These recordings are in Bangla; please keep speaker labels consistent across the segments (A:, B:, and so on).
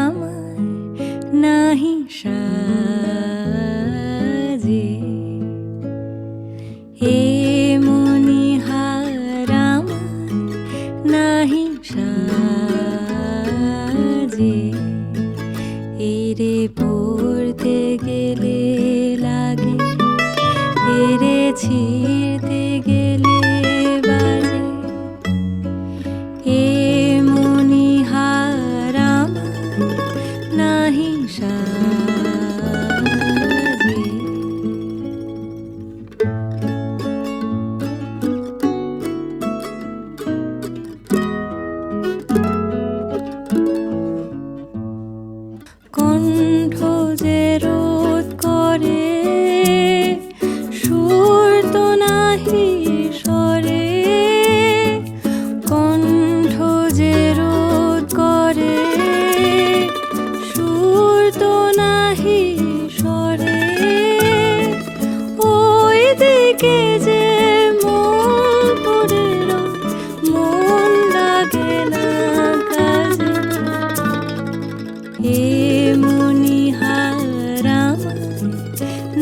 A: আমার নাহি সাজে এ মনিহার আমার নাহি এরে পড়তে গেলে লাগে এরে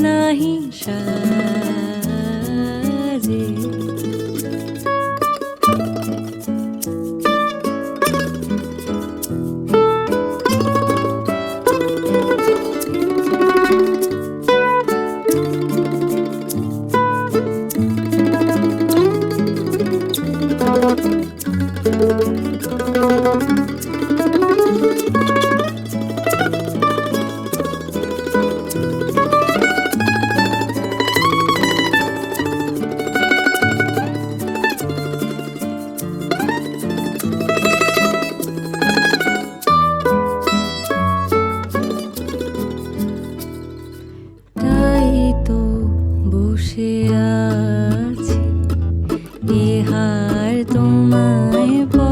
A: নাহি সা I'm bye.